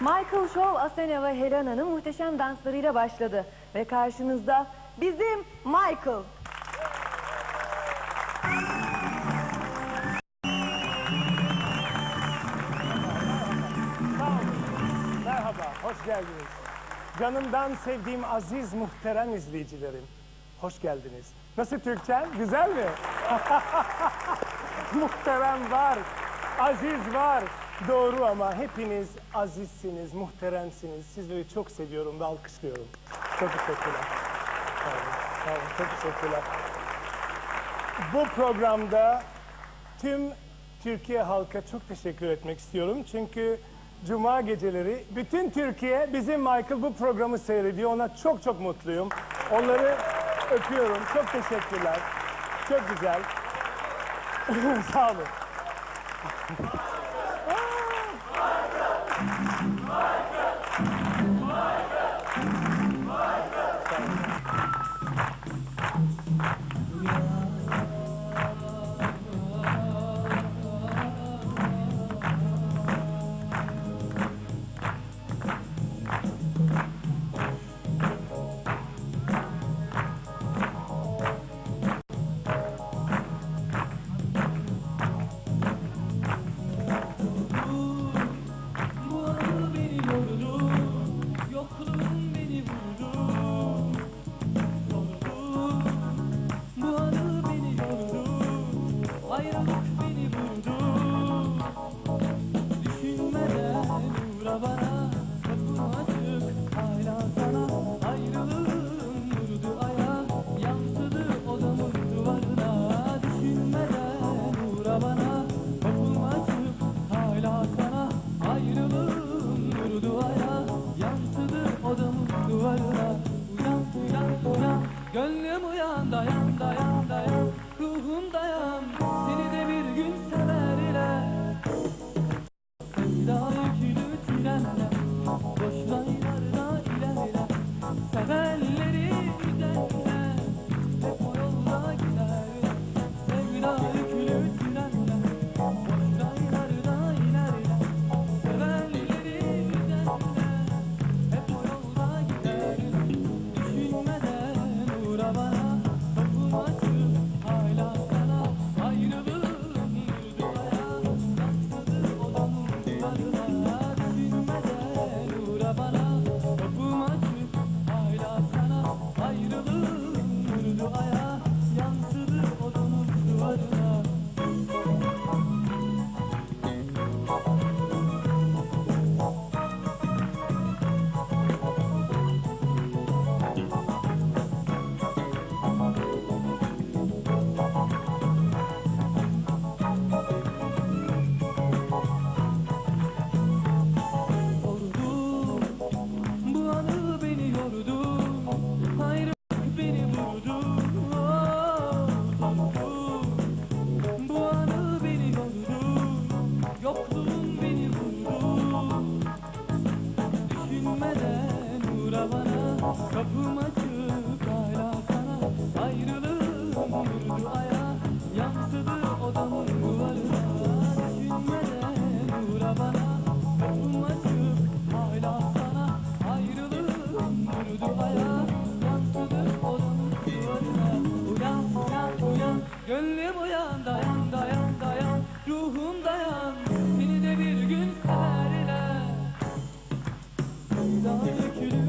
Michael Show Asena ve Helena'nın muhteşem danslarıyla başladı. Ve karşınızda bizim Michael. Merhaba, hoş geldiniz. Canımdan sevdiğim aziz muhterem izleyicilerim. Hoş geldiniz. Nasıl Türkçen? Güzel mi? muhterem var, aziz var. Doğru ama hepiniz azizsiniz, muhteremsiniz. Sizleri çok seviyorum ve alkışlıyorum. Çok teşekkürler. Sağ olun, sağ olun. Çok teşekkürler. Bu programda tüm Türkiye halka çok teşekkür etmek istiyorum. Çünkü Cuma geceleri bütün Türkiye bizim Michael bu programı seyrediyor. Ona çok çok mutluyum. Onları öpüyorum. Çok teşekkürler. Çok güzel. Sağ olun. Seni de bir gün sen Kapım açık hala sana Ayrılığım vurdu aya. Yansıdı odamın duvarına. Düşünmeden uğra bana Kapım açık hala sana Ayrılığım vurdu aya. Yansıdı odamın duvarına. Uyan uyan uyan. Gönlüm uyan dayan dayan dayan. Ruhum dayan. Seni de bir gün sever ile Sevda dökülür